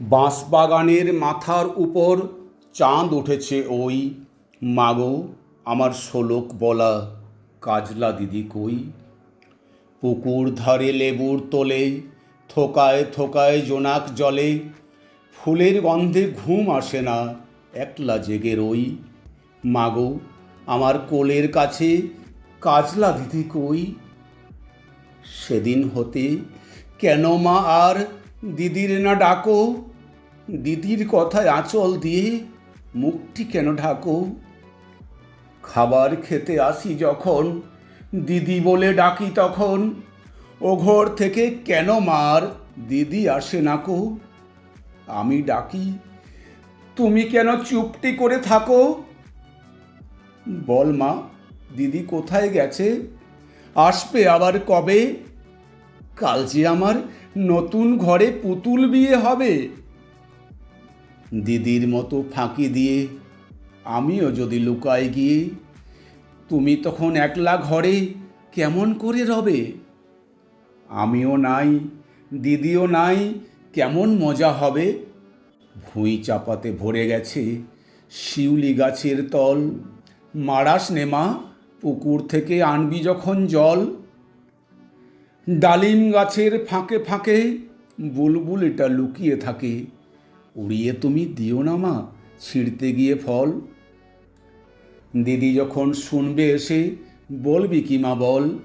বাঁশবাগানের মাথার উপর চাঁদ উঠেছে ওই। মাগো, আমার শোলক বলা কাজলা দিদি কই? পুকুর ধারে লেবুর তোলে, থোকায় থোকায় জোনাক জলে, ফুলের গন্ধে ঘুম আসে না, একলা জেগে রই। মাগো, আমার কোলের কাছে কাজলা দিদি কই? সেদিন হতে কেন মা আর দিদির না ডাকো। দিদির কথায় আঁচল দিয়ে মুখটি কেন ঢাকো? খাবার খেতে আসি যখন, দিদি বলে ডাকি তখন, ও ঘর থেকে কেন মার দিদি আসে না কো? আমি ডাকি, তুমি কেন চুপটি করে থাকো? বল মা, দিদি কোথায় গেছে? আসবে আবার কবে? কাল যে আমার নতুন ঘরে পুতুল বিয়ে হবে? দিদির মতো ফাঁকি দিয়ে আমিও যদি লুকায় গিয়ে, তুমি তখন একলা ঘরে কেমন করে রবে? আমিও নাই, দিদিও নাই, কেমন মজা হবে? ভুঁই চাপাতে ভরে গেছে শিউলি গাছের তল। মারাস নেমা পুকুর থেকে আনবি যখন জল। ডালিম গাছের ফাঁকে ফাঁকে বুলবুল এটা লুকিয়ে থাকে। উড়িয়ে তুমি দিও না মা, ছিঁড়তে গিয়ে ফল। দিদি যখন শুনবে এসে বলবি কি মা বল?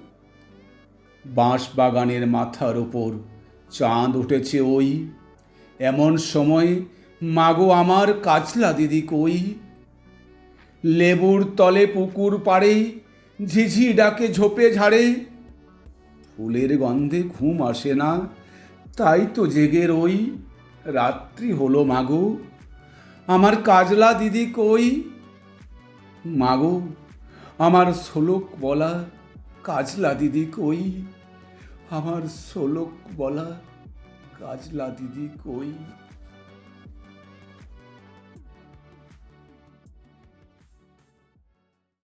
বাঁশ বাগানের মাথার ওপর চাঁদ উঠেছে ওই। এমন সময় মাগো আমার কাজলা দিদি কই? লেবুর তলে পুকুর পাড়ে ঝিঝি ডাকে ঝোপে ঝাড়ে। ফুলের গন্ধে ঘুম আসে না। তাই তো জেগের ওই রাত্রি হলো মাগু। আমার কাজলা দিদি কই? মাগু, আমার শোলক বলা কাজলা দিদি কই? আমার শোলক বলা কাজলা দিদি কই?